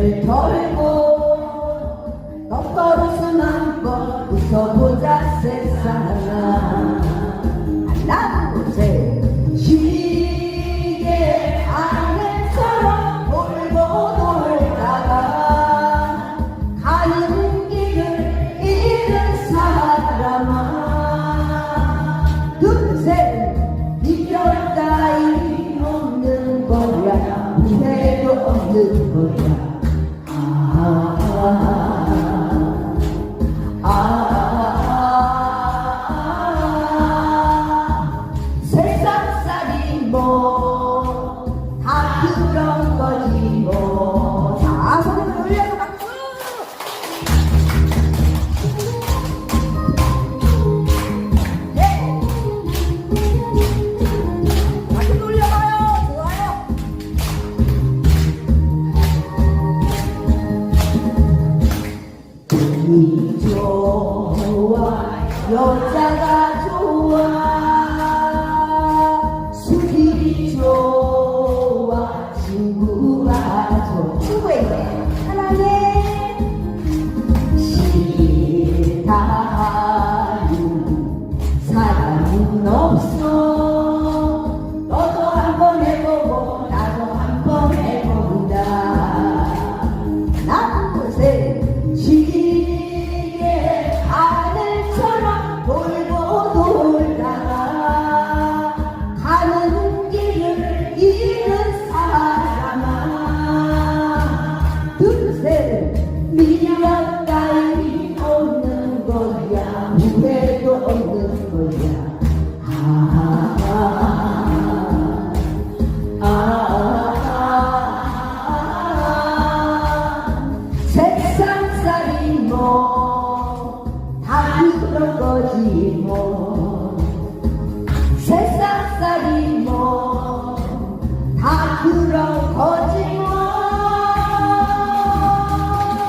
털고 똑바로서 한번 웃어보자 세상아. 나곳에 시계 안에처럼 돌고 돌다가 가는 길을 잃은 사람아. 둘셋 이별 따위 없는 거야. 후회도 없는 거야 아, 여자가 좋아. 술이 좋아. 친구 그런 거지 뭐 세상 살이 뭐다 그런 뭐